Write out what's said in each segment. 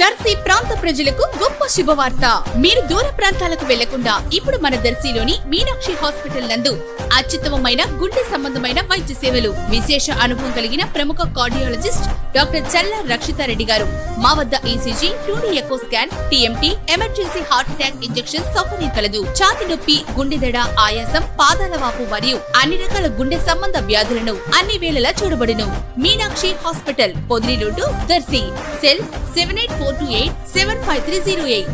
దర్శి ప్రాంత ప్రజలకు గొప్ప శుభవార్త. మీరు దూర ప్రాంతాలకు వెళ్ళకుండా ఇప్పుడు మన దర్శిలోని మీనాక్షి హాస్పిటల్ నందు అత్యుత్తమమైన గుండె సంబంధమైన వైద్య సేవలు విశేష అనుభవం కలిగిన ప్రముఖ కార్డియాలజిస్ట్ డాక్టర్ చల్ల రక్షితారెడ్డి గారు. మా వద్ద ECG two D echo scan TMT emergency heart attack injection సౌకర్యం కలదు. ఛాతి నొప్పి గుండెదడ ఆయాసం పాదాల వాపు మరియు అన్ని రకాల గుండె సంబంధ వ్యాధులను అన్ని వేళలా చూడబడును. Meenakshi hospital పొదిలిలోటు Darsi. Cell seven eight four two eight seven five three zero eight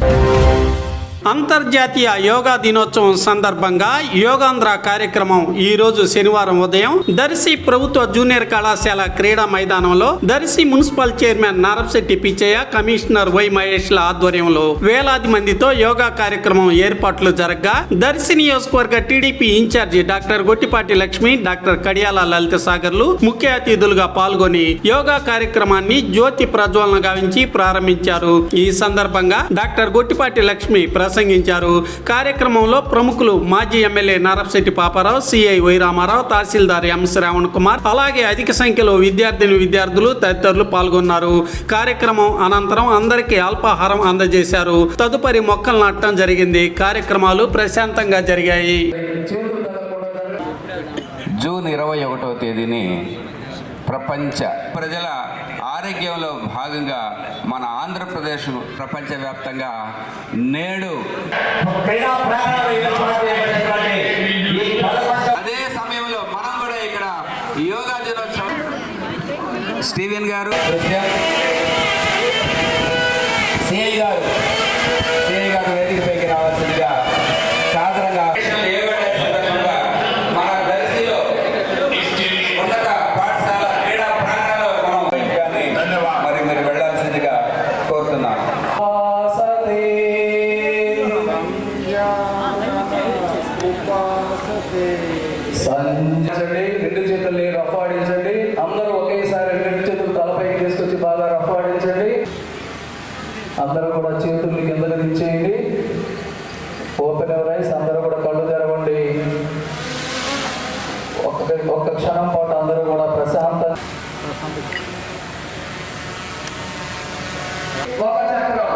అంతర్జాతీయ యోగా దినోత్సవం సందర్భంగా యోగాంధ్ర కార్యక్రమం ఈ రోజు శనివారం ఉదయం దర్శి ప్రభుత్వ జూనియర్ కళాశాల క్రీడా మైదానంలో Darsi municipal chairman Narapasetti Pichaiah commissioner Y మహేష్ల ఆధ్వర్యంలో వేలాది మందితో యోగా కార్యక్రమం ఏర్పాట్లు జరగగా దర్శి నియోజకవర్గ TDP incharge doctor Gottipati Lakshmi doctor Kadiyala Lalitha సాగర్లు ముఖ్య అతిథులుగా పాల్గొని యోగా కార్యక్రమాన్ని జ్యోతి ప్రజ్వలన గావించి ప్రారంభించారు. ఈ సందర్భంగా డాక్టర్ గొట్టిపాటి లక్ష్మి ప్రసంగించారు. కార్యక్రమంలో ప్రముఖులు మాజీ MLA Narapasetti Paparao CI Y Ramarao tahsildar M Shravan Kumar అలాగే అధిక సంఖ్యలో విద్యార్థిని విద్యార్థులు తదితరులు పాల్గొన్నారు. కార్యక్రమం అనంతరం అందరికీ అల్పాహారం అందజేశారు. తదుపరి మొక్కలు నాటడం జరిగింది. కార్యక్రమాలు ప్రశాంతంగా జరిగాయి. జూన్ ఇరవై ఒకటో తేదీని ప్రపంచ ప్రజల ఆరోగ్యంలో భాగంగా మన ఆంధ్రప్రదేశ్ ప్రపంచవ్యాప్తంగా నేడు అదే సమయంలో మనం కూడా ఇక్కడ యోగా దినోత్సవం. స్టీవెన్ గారు. గారు. గారు వేదికపైకి రావాల్సిందిగా సాధారణంగా యోగా డే సందర్భంగా మన దర్శిలో ఉన్నత పాఠశాల క్రీడా ప్రాంగణంలో మనం మరి మీరు వెళ్ళాల్సిందిగా కోరుతున్నాను సంచండి రెండు చేతుల్ని రఫ్ ఆడించండి. అందరూ ఒకేసారి రెండు చేతులు తలపైకి తీసుకొచ్చి బాగా రఫ్ ఆడించండి. అందరూ కూడా చేతుల్ని కింద దించేయండి. ఓపెన్ రైస్ అందరూ కూడా కళ్ళు తెరవండి. ఒక్క ఒక్క క్షణం పాటు అందరూ కూడా ప్రశాంత ఒక చక్రం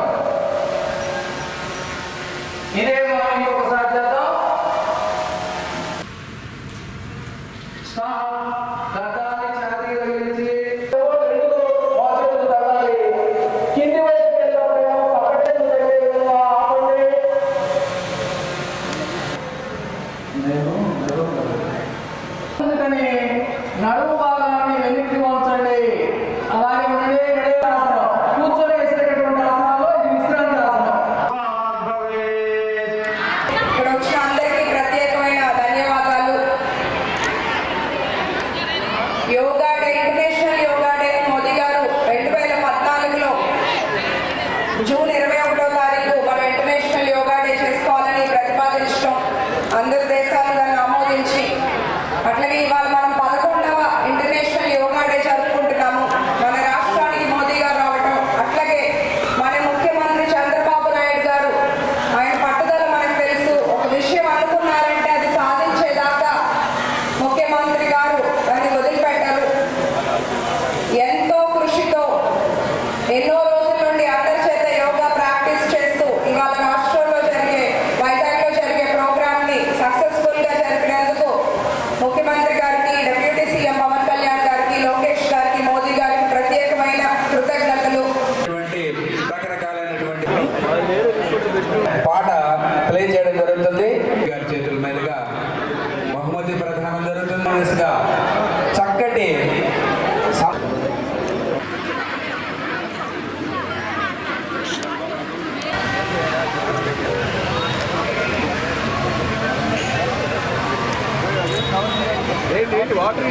ఇదే అందుకని నడుము భాగాన్ని వెనక్కి వంచండి అలాగే ఉండండి రెడీ ఆసనం. కూర్చొని వేసేటటువంటి ఆసనాలు ఇది విశ్రాంతి ఆసనం. ఇక్కడ వచ్చిన అందరికీ ప్రత్యేకమైన ధన్యవాదాలు. యోగా చేయడం జరుగుతుంది. గారి చేతుల మీదుగా బహుమతి ప్రధానం జరుగుతుంది చక్కటి వాటర్